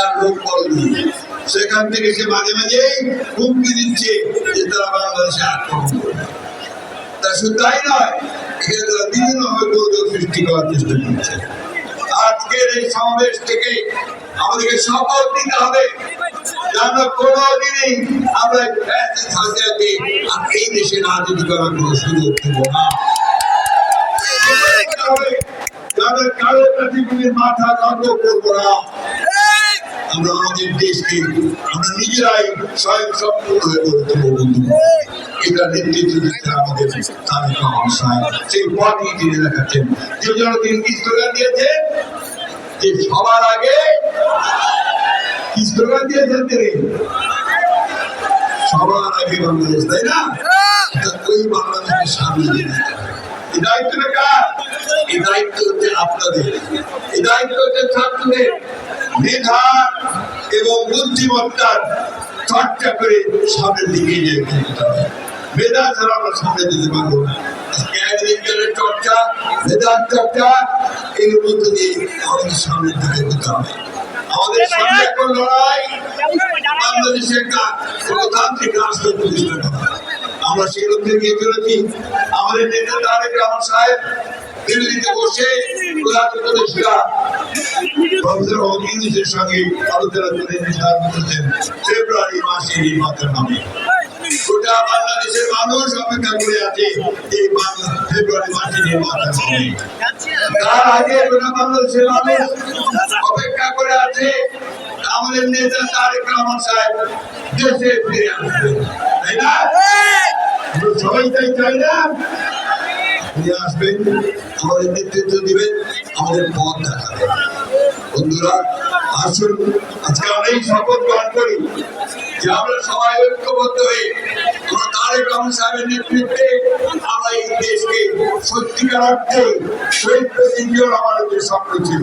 তার লোক বল দিয়ে সেখান থেকে সে মাঝে মাঝেই হুমকি দিচ্ছে যে তারা বাংলাদেশে আক্রমণ করবে। তা শুধু তাই নয়, এখানে তারা বিভিন্নভাবে গোলযোগ সৃষ্টি করার চেষ্টা করছে। আজকের এই সমাবেশ থেকে আমাদেরকে শপথ নিতে হবে। যে আমরা কোনোদিনই আমরা হাসিনাকে আর এই দেশে রাজনীতি করার কোনো সুযোগ দেব না কারও পৃথিবীর মাথা নত করব না। আমরা আমাদের দেশকে, আমরা নিজেরাই স্বয়ং সম্পূর্ণ হয়ে গড়ে তুলবো বন্ধু। এটা নেতৃত্ব দিচ্ছেন আমাদের তারেক রহমান সেই পথই তিনি দেখাচ্ছেন। যে জন্য তিনি কি স্লোগান দিয়েছেন যে সবার আগে কি স্লোগান দিয়েছেন তিনি। সবার আগে বাংলাদেশ, তাই না? ওই বাংলাদেশের সামনে। এই দায়িত্বটা কার? এই দায়িত্ব হচ্ছে আপনাদের। এই দায়িত্ব হচ্ছে ছাত্রদের। মেধা এবং বুদ্ধিমত্তার চর্চা করে সামনের দিকে যেতে হবে। মেধা ছাড়া আমরা সামনে যেতে পারব মেধার চর্চা এর মধ্য দিয়ে আমাদের সামনের দিকে যেতে হবে। আমাদের আমরা সেই লক্ষ্যে গিয়ে চলেছি। আমাদের নেতা তারেক রহমান সাহেব দিল্লিতে বসে প্রধান উপদেষ্টা প্রফেসর সঙ্গে আলোচনা করে নির্ধারণ করেছেন ফেব্রুয়ারি মাসে নির্বাচন হবে। গোটা বাংলাদেশের মানুষ অপেক্ষা করে আছে এই ফেব্রুয়ারি মাসে নির্বাচন হবে। তার আগে গোটা বাংলাদেশের মানুষ অপেক্ষা করে আছে আমাদের নেতা তারেক রহমান সাহেব দেশে ফিরে আসবে তাই না? সবাই তাই চাই না? ফিরে আসবে, আমাদের নেতৃত্ব দিবেন আমাদের পথ দেখাবেন বন্ধুরা, আসুন, আজকে এই শপথ গ্রহণ করি যে আমরা সবাই ঐক্যবদ্ধ হয়ে আমরা তারেক রহমান সাহেবের নেতৃত্বে আমরা এই দেশকে সত্যিকার অর্থে শহীদ প্রেসিডেন্ট আমার সব স্বপ্ন ছিল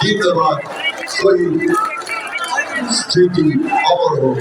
রহমান জিন্দাবাদ শহীদ স্মৃতি অমর হোক